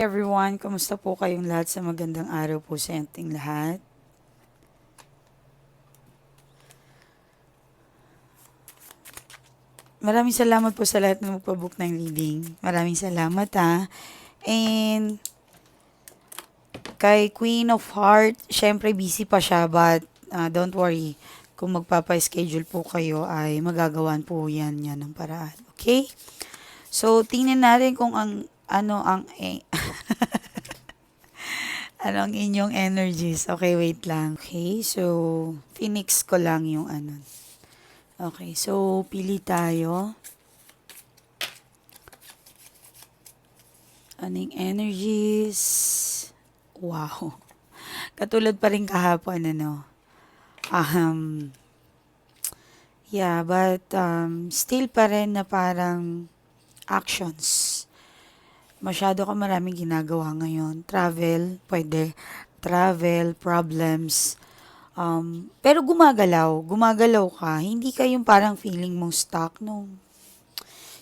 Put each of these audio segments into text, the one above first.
everyone, kumusta po kayong lahat sa magandang araw po sa ating lahat? Maraming salamat po sa lahat na magpabook ng reading. Maraming salamat ha. And kay Queen of Heart, syempre busy pa siya but uh, don't worry. Kung magpapa-schedule po kayo ay magagawan po yan yan ng paraan. Okay? So, tingnan natin kung ang ano ang eh, ano ang inyong energies. Okay, wait lang. Okay, so Phoenix ko lang yung ano. Okay, so pili tayo. Aning energies. Wow. Katulad pa rin kahapon, ano. Um, yeah, but um, still pa rin na parang actions. Masyado ka maraming ginagawa ngayon. Travel, pwede. Travel, problems. Um, pero gumagalaw. Gumagalaw ka. Hindi ka yung parang feeling mong stuck. No.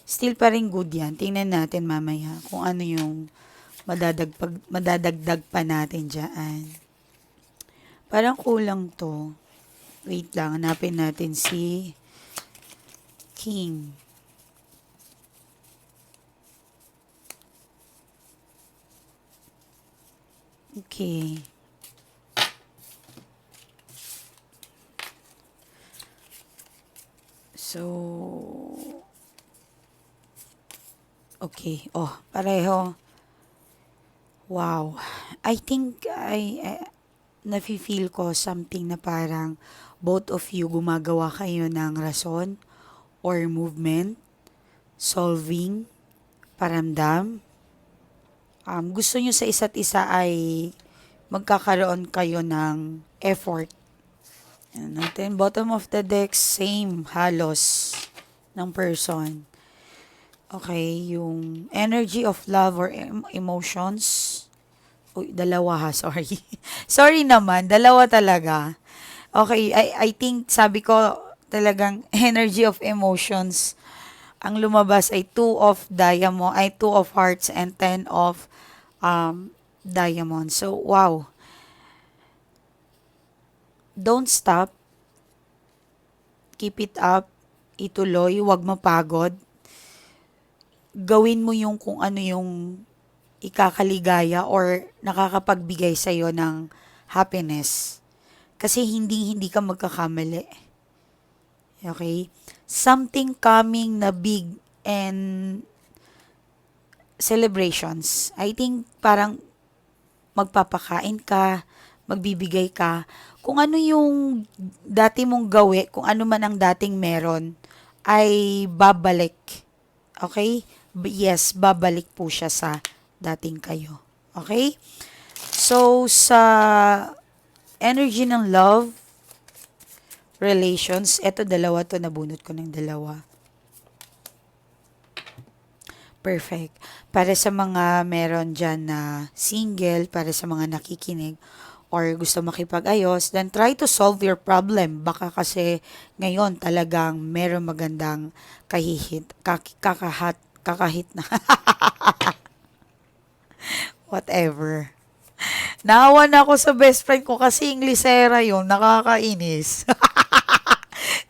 Still pa rin good yan. Tingnan natin mamaya kung ano yung madadagpag, madadagdag pa natin dyan. Parang kulang to. Wait lang, hanapin natin si King. Okay. So, okay. Oh, pareho. Wow. I think I, I nafe-feel ko something na parang both of you gumagawa kayo ng rason or movement, solving, paramdam. Um, gusto nyo sa isa't isa ay magkakaroon kayo ng effort. Yan natin. Bottom of the deck, same halos ng person. Okay, yung energy of love or em- emotions. Uy, dalawa ha, sorry. sorry naman, dalawa talaga. Okay, I, I think sabi ko talagang energy of emotions. Ang lumabas ay two of diamond, ay two of hearts and ten of um, diamond. So, wow. Don't stop. Keep it up. Ituloy. Huwag mapagod. Gawin mo yung kung ano yung ikakaligaya or nakakapagbigay sa'yo ng happiness. Kasi hindi hindi ka magkakamali. Okay? Something coming na big and celebrations. I think parang magpapakain ka, magbibigay ka. Kung ano yung dati mong gawi, kung ano man ang dating meron, ay babalik. Okay? Yes, babalik po siya sa dating kayo. Okay? So, sa energy ng love, relations, eto dalawa to, nabunot ko ng dalawa. Perfect. Para sa mga meron dyan na single, para sa mga nakikinig, or gusto makipag-ayos, then try to solve your problem. Baka kasi ngayon talagang meron magandang kahihit, kak- kakahat, kakahit na. Whatever. Naawa na ako sa best friend ko kasi Inglesera yun, nakakainis.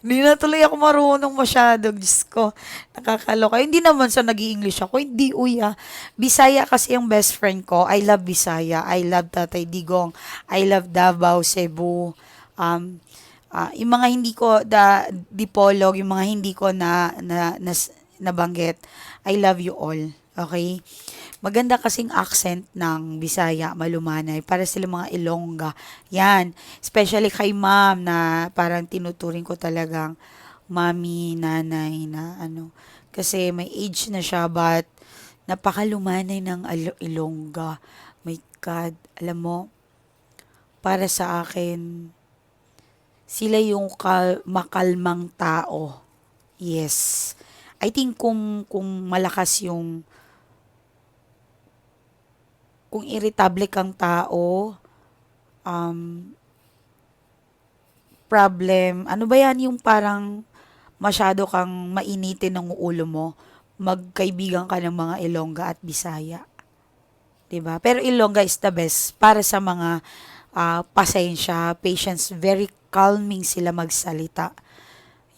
Hindi na tuloy ako marunong masyado, Diyos ko. Nakakaloka. Hindi naman sa nag english ako. Hindi, uya. Bisaya kasi yung best friend ko. I love Bisaya. I love Tatay Digong. I love Davao, Cebu. Um, ah, yung mga hindi ko, da, dipolog, yung mga hindi ko na, na, nas- nabanggit. I love you all. Okay? Maganda kasing accent ng Bisaya, malumanay, para sila mga Ilongga. Yan. Especially kay ma'am na parang tinuturing ko talagang mami, nanay na ano. Kasi may age na siya but napakalumanay ng Ilongga. My God, alam mo, para sa akin, sila yung kal- makalmang tao. Yes. I think kung kung malakas yung kung irritable kang tao, um, problem, ano ba yan yung parang masyado kang mainitin ng ulo mo, magkaibigan ka ng mga Ilongga at Bisaya. 'Di ba? Pero Ilongga is the best para sa mga ah, pasensya, patience, very calming sila magsalita.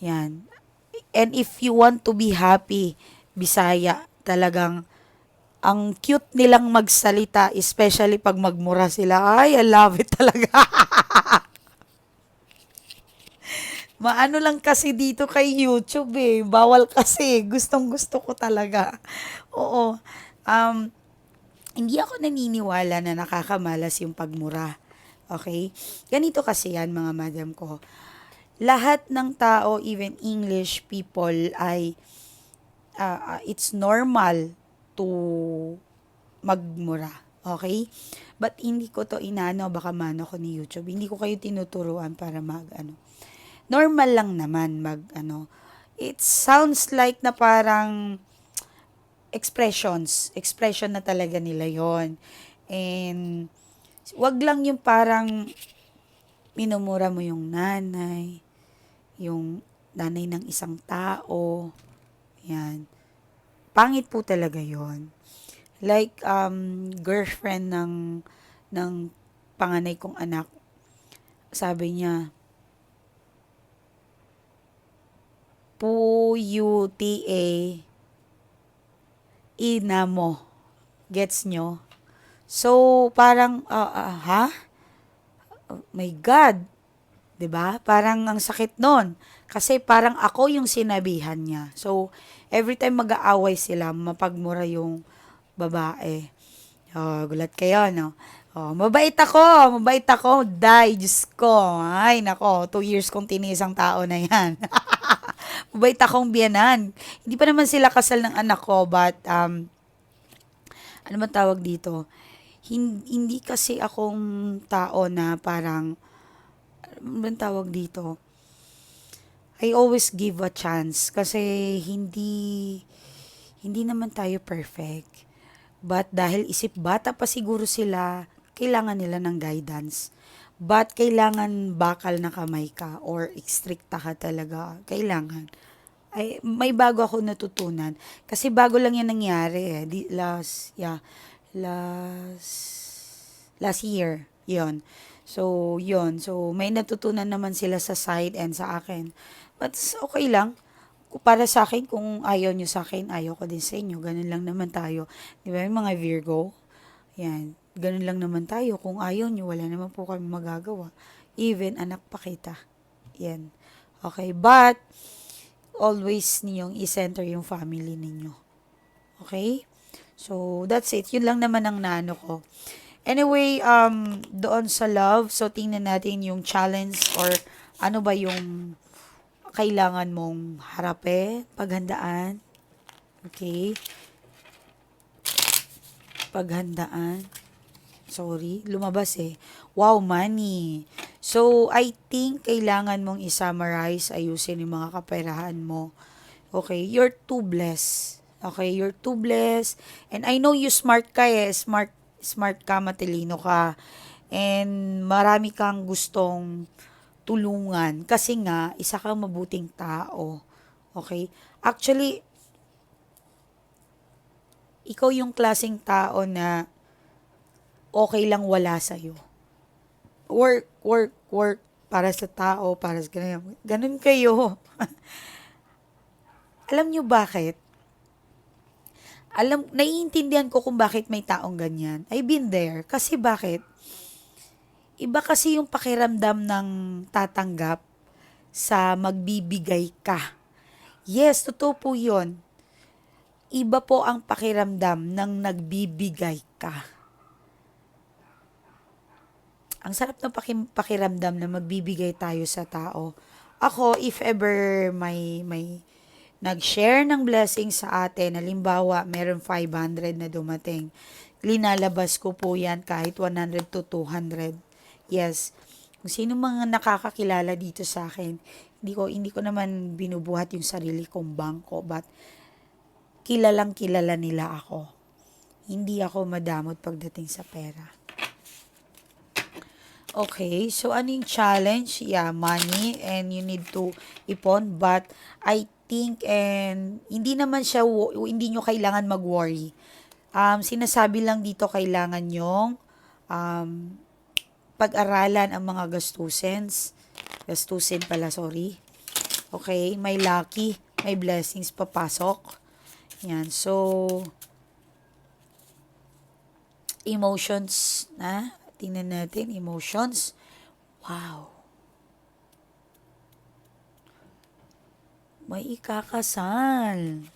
Yan. And if you want to be happy, Bisaya, talagang ang cute nilang magsalita, especially pag magmura sila. Ay, I love it talaga. Maano lang kasi dito kay YouTube eh. Bawal kasi. Gustong gusto ko talaga. Oo. Um, hindi ako naniniwala na nakakamalas yung pagmura. Okay? Ganito kasi yan mga madam ko. Lahat ng tao, even English people, ay ah, it's normal to magmura. Okay? But hindi ko to inano, baka mano ko ni YouTube. Hindi ko kayo tinuturuan para mag, ano. Normal lang naman mag, ano. It sounds like na parang expressions. Expression na talaga nila yon And, wag lang yung parang minumura mo yung nanay, yung nanay ng isang tao. Yan. Pangit po talaga yon Like, um, girlfriend ng, ng panganay kong anak, sabi niya, Pu-U-T-A ina mo. Gets nyo? So, parang, ah, ah, ha? Oh my God. 'Di ba? Parang ang sakit nun. Kasi parang ako yung sinabihan niya. So, every time mag-aaway sila, mapagmura yung babae. Oh, gulat kayo, no? Oh, mabait ako, mabait ako, die, Diyos ko. Ay, nako, two years kong tinis ang tao na yan. mabait akong biyanan. Hindi pa naman sila kasal ng anak ko, but, um, ano man tawag dito? Hin- hindi kasi akong tao na parang, ano man tawag dito? I always give a chance kasi hindi hindi naman tayo perfect. But dahil isip bata pa siguro sila, kailangan nila ng guidance. But kailangan bakal na kamay ka or stricta ka talaga. Kailangan. Ay, may bago ako natutunan. Kasi bago lang yan nangyari eh. Di, last, yeah, last, last year. yon So, yon So, may natutunan naman sila sa side and sa akin. But, okay lang. Para sa akin, kung ayaw nyo sa akin, ayaw ko din sa inyo. Ganun lang naman tayo. Di ba, mga Virgo? Yan. Ganun lang naman tayo. Kung ayaw nyo, wala naman po kami magagawa. Even, anak pa kita. Yan. Okay, but, always ninyong i-center yung family ninyo. Okay? So, that's it. Yun lang naman ang nano ko. Anyway, um, doon sa love, so tingnan natin yung challenge or ano ba yung kailangan mong harapin, paghandaan. Okay? Paghandaan. Sorry, lumabas eh. Wow, money. So, I think kailangan mong i-summarize, ayusin yung mga kaperahan mo. Okay, you're too blessed. Okay, you're too blessed. And I know you smart ka eh. Smart, smart ka, matalino ka. And marami kang gustong tulungan. Kasi nga, isa kang mabuting tao. Okay? Actually, ikaw yung klaseng tao na okay lang wala sa'yo. Work, work, work para sa tao, para sa ganun. Ganun kayo. Alam nyo bakit? Alam, naiintindihan ko kung bakit may taong ganyan. I've been there. Kasi bakit? Iba kasi yung pakiramdam ng tatanggap sa magbibigay ka. Yes, totoo po yun. Iba po ang pakiramdam ng nagbibigay ka. Ang sarap ng paki- pakiramdam na magbibigay tayo sa tao. Ako, if ever may, may nag-share ng blessing sa atin, halimbawa, meron 500 na dumating, linalabas ko po yan kahit 100 to 200. Yes. Kung sino mga nakakakilala dito sa akin, hindi ko, hindi ko naman binubuhat yung sarili kong bangko, but kilalang kilala nila ako. Hindi ako madamot pagdating sa pera. Okay, so ano yung challenge? Yeah, money and you need to ipon but I think and hindi naman siya hindi nyo kailangan mag-worry. Um, sinasabi lang dito kailangan yung um, pag-aralan ang mga gastusens. Gastusin pala, sorry. Okay, may lucky, may blessings papasok. Yan, so, emotions na. Tingnan natin, emotions. Wow. May ikakasal.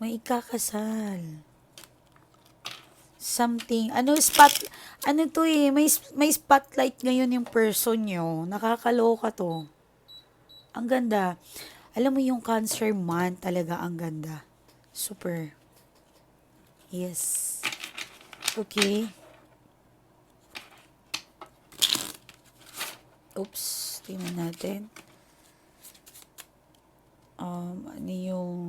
May ikakasal. Something, ano, spot, ano to eh, may, may spotlight ngayon yung person nyo. Nakakaloka to. Ang ganda. Alam mo yung cancer month talaga ang ganda. Super. Yes. Okay. Oops. Tingnan natin. Um, ano yung...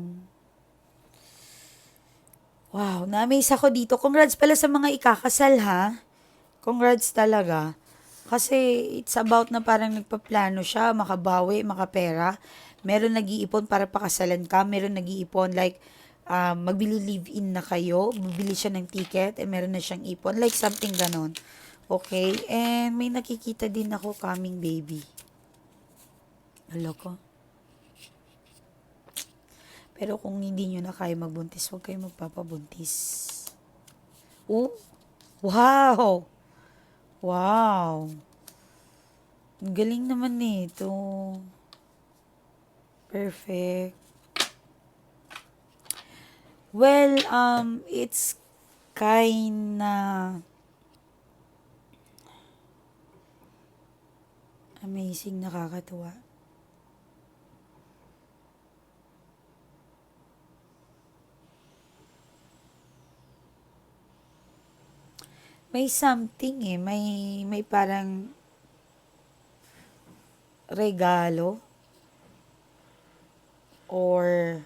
Wow, na-amaze ako dito. Congrats pala sa mga ikakasal, ha? Congrats talaga. Kasi it's about na parang nagpaplano siya, makabawi, makapera. Meron nag-iipon para pakasalan ka. Meron nag-iipon like, um, magbili live-in na kayo. Bibili siya ng ticket. And meron na siyang ipon. Like something ganon. Okay? And may nakikita din ako coming baby. Hala ko. Pero kung hindi nyo na kaya magbuntis, huwag kayo magpapabuntis. Oh, wow! Wow! Galing naman nito. Perfect. Well, um, it's kinda amazing, nakakatuwa. May something eh, may may parang regalo or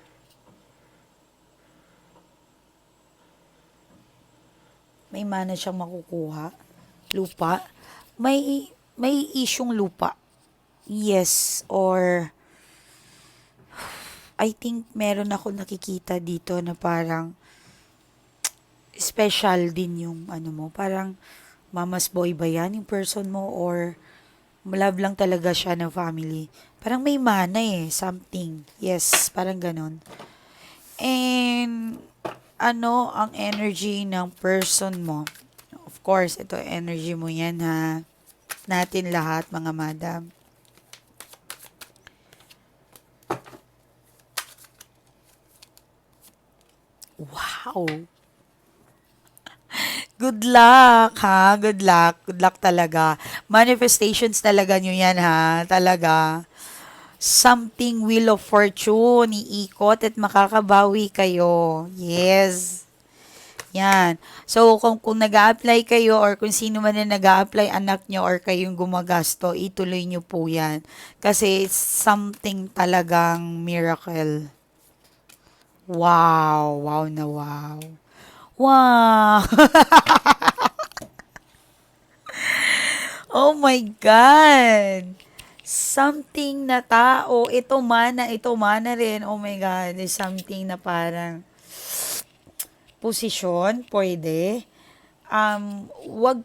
may mana siyang makukuha. Lupa. May may isyong lupa. Yes or I think meron ako nakikita dito na parang special din yung ano mo. Parang mama's boy ba yan yung person mo or love lang talaga siya ng family. Parang may mana eh, something. Yes, parang ganon. And ano ang energy ng person mo? Of course, ito energy mo yan ha. Natin lahat mga madam. Wow! Good luck, ha? Good luck. Good luck talaga. Manifestations talaga nyo yan, ha? Talaga. Something wheel of fortune, iikot at makakabawi kayo. Yes. Yan. So, kung, kung nag apply kayo or kung sino man na nag apply anak nyo or kayong gumagasto, ituloy nyo po yan. Kasi it's something talagang miracle. Wow. Wow na wow. Wow! oh my God! Something na tao, ito mana, ito mana rin. Oh my God, is something na parang posisyon, pwede. Um, wag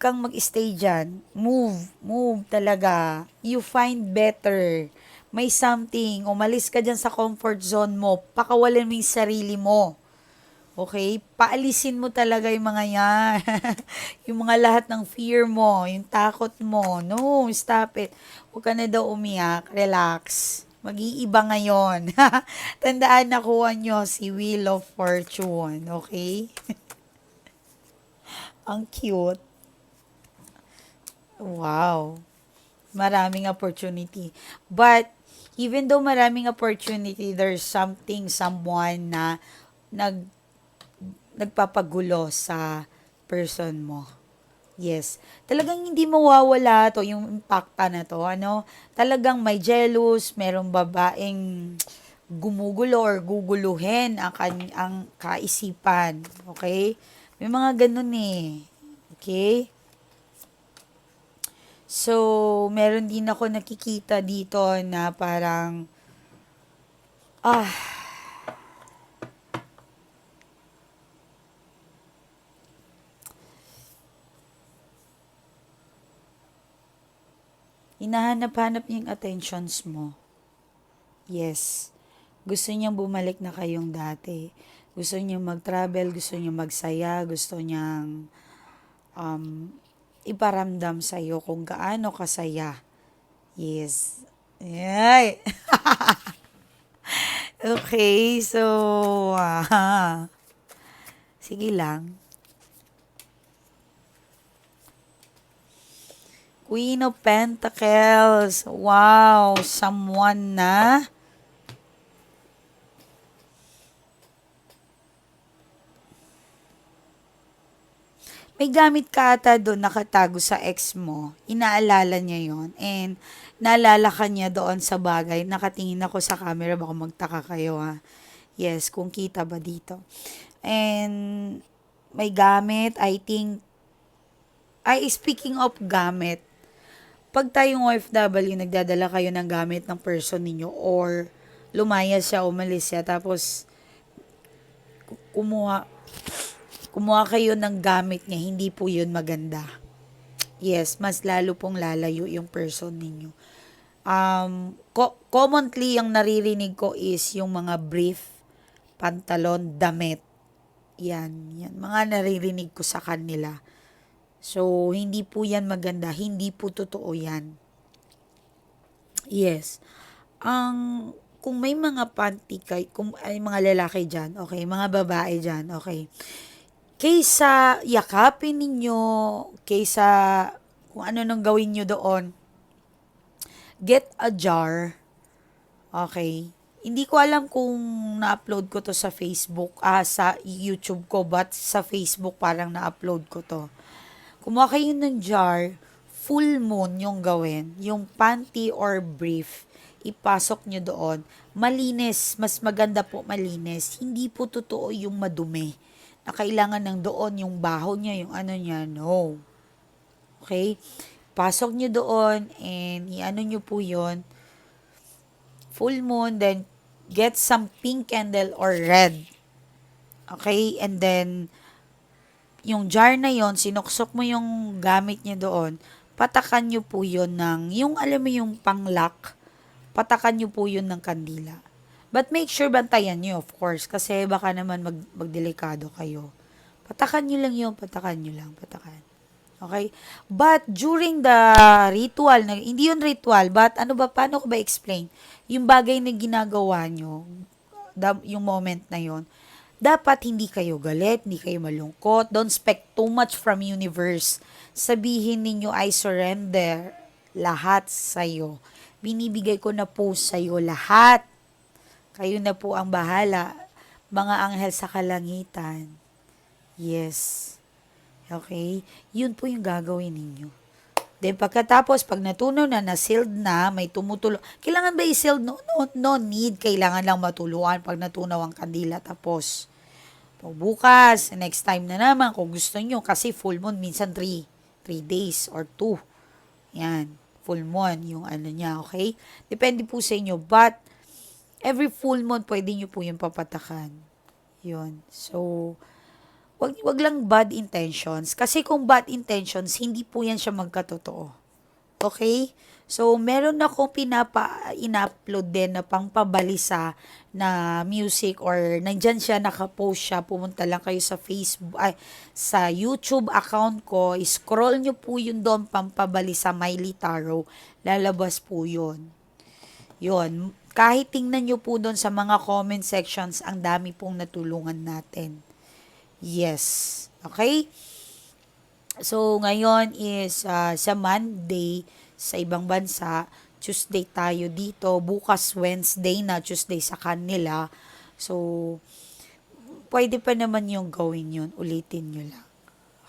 kang mag-stay dyan. Move, move talaga. You find better. May something, umalis ka dyan sa comfort zone mo. Pakawalan mo yung sarili mo. Okay? Paalisin mo talaga yung mga yan. yung mga lahat ng fear mo, yung takot mo. No, stop it. Huwag ka na daw umiyak. Relax. Mag-iiba ngayon. Tandaan na kuha nyo si Wheel of Fortune. Okay? Ang cute. Wow. Maraming opportunity. But, even though maraming opportunity, there's something, someone na nag nagpapagulo sa person mo. Yes. Talagang hindi mawawala to, yung impacta na to. Ano? Talagang may jealous, merong babaeng gumugulo or guguluhin ang, kan- ang kaisipan. Okay? May mga ganun eh. Okay? So, meron din ako nakikita dito na parang, ah, Hinahanap-hanap niya yung attentions mo. Yes. Gusto niyang bumalik na kayong dati. Gusto niyang mag-travel, gusto niyang magsaya, gusto niyang um, iparamdam sa'yo kung gaano kasaya. Yes. Yay! okay, so, ah, sige lang. Queen of Pentacles. Wow, someone na may gamit ka ata doon nakatago sa ex mo. Inaalala niya yon And naalala ka niya doon sa bagay. Nakatingin ako sa camera. Baka magtaka kayo ha. Yes, kung kita ba dito. And may gamit. I think, ay speaking of gamit, pag tayong OFW, nagdadala kayo ng gamit ng person ninyo or lumayas siya, umalis siya, tapos kumuha, kumuha kayo ng gamit niya, hindi po yun maganda. Yes, mas lalo pong lalayo yung person ninyo. Um, co- commonly, yung naririnig ko is yung mga brief, pantalon, damit. Yan, yan. Mga naririnig ko sa kanila. So, hindi po yan maganda. Hindi po totoo yan. Yes. Ang, kung may mga panty kay, kung ay mga lalaki dyan, okay, mga babae dyan, okay, kaysa yakapin ninyo, kaysa kung ano nang gawin nyo doon, get a jar, okay, hindi ko alam kung na-upload ko to sa Facebook, ah, sa YouTube ko, but sa Facebook parang na-upload ko to. Kumuha kayo ng jar, full moon yung gawin, yung panty or brief, ipasok nyo doon. Malinis, mas maganda po malinis. Hindi po totoo yung madumi na kailangan ng doon yung baho niya, yung ano niya, no. Okay? Pasok nyo doon and i-ano nyo po yon full moon, then get some pink candle or red. Okay? And then, yung jar na yon sinuksok mo yung gamit niya doon, patakan nyo po yon ng, yung alam mo yung panglock, patakan nyo po yun ng kandila. But make sure bantayan nyo, of course, kasi baka naman mag, magdelikado kayo. Patakan nyo lang yun, patakan nyo lang, patakan. Okay? But during the ritual, na, hindi yun ritual, but ano ba, paano ko ba explain? Yung bagay na ginagawa nyo, the, yung moment na yon dapat hindi kayo galit, hindi kayo malungkot. Don't expect too much from universe. Sabihin ninyo, I surrender lahat sa'yo. Binibigay ko na po sa'yo lahat. Kayo na po ang bahala. Mga anghel sa kalangitan. Yes. Okay? Yun po yung gagawin ninyo. Then pagkatapos, pag natunaw na, na-sealed na, may tumutulo. Kailangan ba i-sealed? No, no, no need. Kailangan lang matuluan pag natunaw ang kandila. Tapos, pag bukas, next time na naman, kung gusto nyo, kasi full moon, minsan 3, 3 days or 2. Yan, full moon, yung ano niya, okay? Depende po sa inyo. But, every full moon, pwede nyo po yung papatakan. Yun. So, wag, wag lang bad intentions. Kasi kung bad intentions, hindi po yan siya magkatotoo. Okay? So, meron ako pinapa, in-upload din na pangpabalisa na music or nandyan siya, nakapost siya, pumunta lang kayo sa Facebook, ay, sa YouTube account ko, scroll nyo po yun doon, pampabalisa Miley Taro, lalabas po yun. Yun, kahit tingnan nyo po doon sa mga comment sections, ang dami pong natulungan natin. Yes. Okay? So, ngayon is uh, sa Monday, sa ibang bansa, Tuesday tayo dito, bukas Wednesday na, Tuesday sa kanila. So, pwede pa naman yung gawin yun, ulitin nyo lang.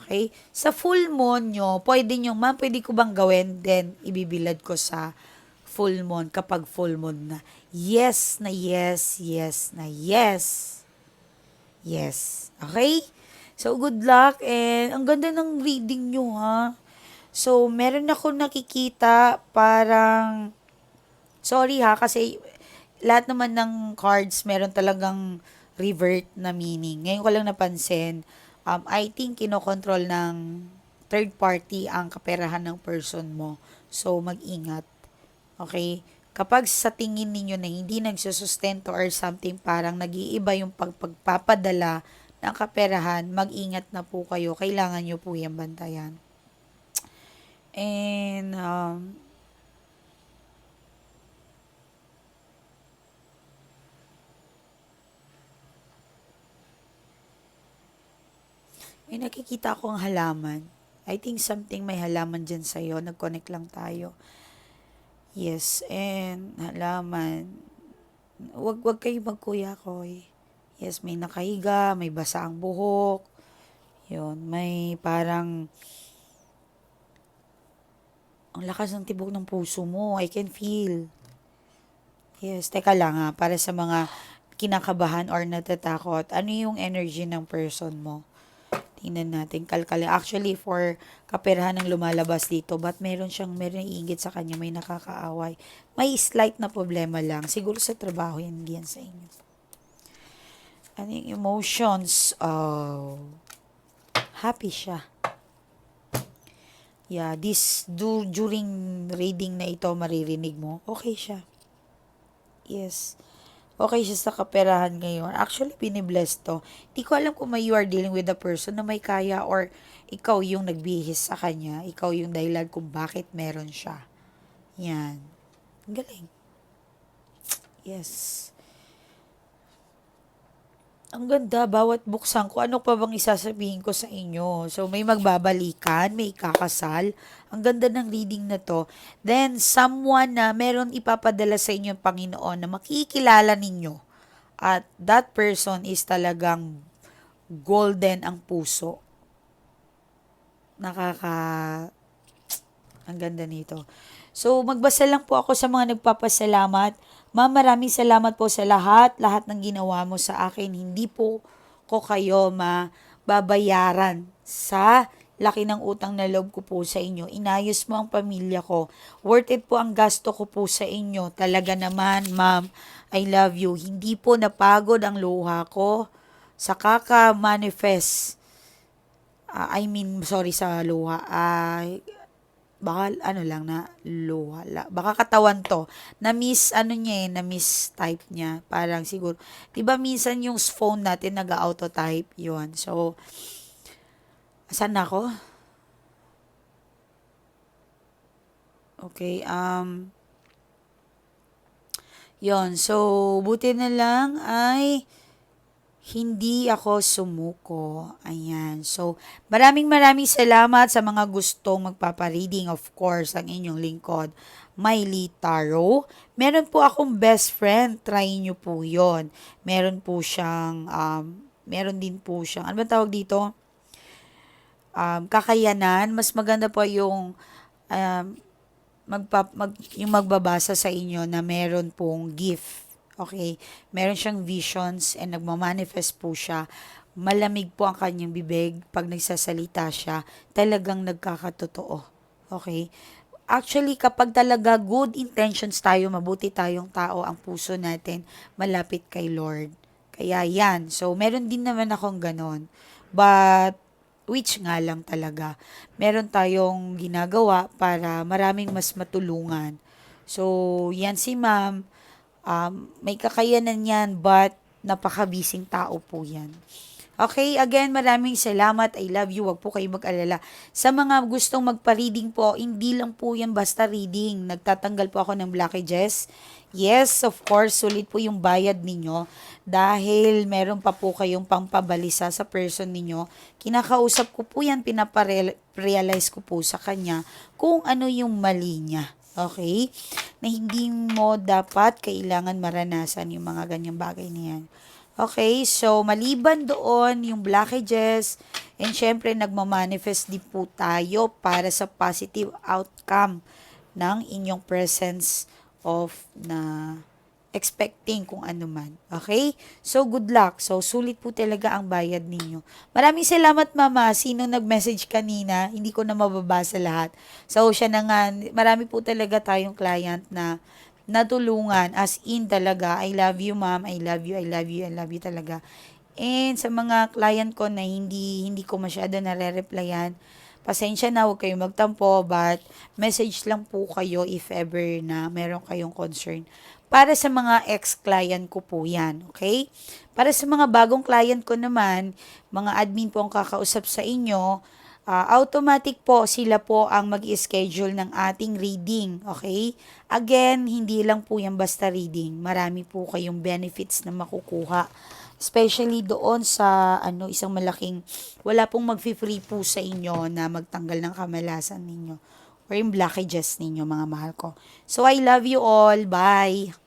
Okay? Sa full moon nyo, pwede nyo, ma'am, pwede ko bang gawin? Then, ibibilad ko sa full moon kapag full moon na. Yes na yes, yes na yes. Yes. Okay? So, good luck and ang ganda ng reading nyo, ha? So, meron ako nakikita parang, sorry ha, kasi lahat naman ng cards meron talagang revert na meaning. Ngayon ko lang napansin, um, I think kinokontrol ng third party ang kaperahan ng person mo. So, mag-ingat. Okay? Kapag sa tingin ninyo na hindi nagsusustento or something, parang nag-iiba yung pagpagpapadala ng kaperahan, mag-ingat na po kayo. Kailangan nyo po yung bantayan. And, um, may nakikita akong halaman. I think something may halaman dyan sa'yo. Nag-connect lang tayo. Yes, and halaman. Wag, wag kayo magkuya ko Yes, may nakahiga, may basa ang buhok. Yun, may parang ang lakas ng tibok ng puso mo. I can feel. Yes, teka lang ha, para sa mga kinakabahan or natatakot, ano yung energy ng person mo? Tingnan natin, kalkali. Actually, for kaperahan ng lumalabas dito, but meron siyang, meron iingit sa kanya, may nakakaaway. May slight na problema lang. Siguro sa trabaho yan, yan sa inyo. Yung emotions? Oh, happy siya. Yeah, this, du, during reading na ito, maririnig mo, okay siya. Yes. Okay siya sa kaperahan ngayon. Actually, binibless to. Hindi ko alam kung may you are dealing with a person na may kaya or ikaw yung nagbihis sa kanya. Ikaw yung dahilan kung bakit meron siya. Yan. Ang galing. Yes. Ang ganda, bawat buksan ko, ano pa bang isasabihin ko sa inyo? So, may magbabalikan, may ikakasal. Ang ganda ng reading na to. Then, someone na meron ipapadala sa inyo ng Panginoon na makikilala ninyo. At that person is talagang golden ang puso. Nakaka... Ang ganda nito. So, magbasa lang po ako sa mga nagpapasalamat. Ma'am, maraming salamat po sa lahat, lahat ng ginawa mo sa akin. Hindi po ko kayo mababayaran sa laki ng utang na loob ko po sa inyo. Inayos mo ang pamilya ko. Worth it po ang gasto ko po sa inyo. Talaga naman, ma'am, I love you. Hindi po napagod ang luha ko sa kaka-manifest. Ah, I mean, sorry sa luha. Ah, baka ano lang na luha baka katawan to. Na miss ano niya eh, na miss type niya. Parang siguro 'di ba minsan yung phone natin nag-auto type yun. So saan ako? Okay um yon so buti na lang ay hindi ako sumuko. Ayan. So, maraming maraming salamat sa mga gustong magpapareading. Of course, ang inyong lingkod, Miley Taro. Meron po akong best friend. Try nyo po yon Meron po siyang, um, meron din po siyang, ano ba tawag dito? Um, kakayanan. Mas maganda po yung, um, magpa, mag, yung magbabasa sa inyo na meron pong gift Okay? Meron siyang visions and nagmamanifest po siya. Malamig po ang kanyang bibig pag nagsasalita siya. Talagang nagkakatotoo. Okay? Actually, kapag talaga good intentions tayo, mabuti tayong tao, ang puso natin, malapit kay Lord. Kaya yan. So, meron din naman akong ganon. But, which nga lang talaga. Meron tayong ginagawa para maraming mas matulungan. So, yan si ma'am Um, may kakayanan yan, but napakabising tao po yan. Okay, again, maraming salamat. I love you. Huwag po kayo mag-alala. Sa mga gustong magpa-reading po, hindi lang po yan basta reading. Nagtatanggal po ako ng blockages. Yes, of course, sulit po yung bayad ninyo dahil meron pa po kayong pangpabalisa sa person ninyo. Kinakausap ko po yan, pinaparealize ko po sa kanya kung ano yung mali niya. Okay? Na hindi mo dapat kailangan maranasan yung mga ganyang bagay na yan. Okay, so maliban doon yung blockages and syempre nagmamanifest din po tayo para sa positive outcome ng inyong presence of na expecting kung ano man. Okay? So, good luck. So, sulit po talaga ang bayad ninyo. Maraming salamat, Mama. Sino nag-message kanina? Hindi ko na mababasa lahat. So, siya na nga. Marami po talaga tayong client na natulungan. As in talaga, I love you, Ma'am. I love you, I love you, I love you talaga. And sa mga client ko na hindi hindi ko masyado nare-replyan, Pasensya na, huwag kayong magtampo, but message lang po kayo if ever na meron kayong concern. Para sa mga ex-client ko po yan, okay? Para sa mga bagong client ko naman, mga admin po ang kakausap sa inyo, ah, automatic po sila po ang mag-schedule ng ating reading, okay? Again, hindi lang po yan basta reading. Marami po kayong benefits na makukuha. Especially doon sa ano isang malaking wala pong magfi-free po sa inyo na magtanggal ng kamalasan ninyo or yung blockages ninyo mga mahal ko. So I love you all. Bye.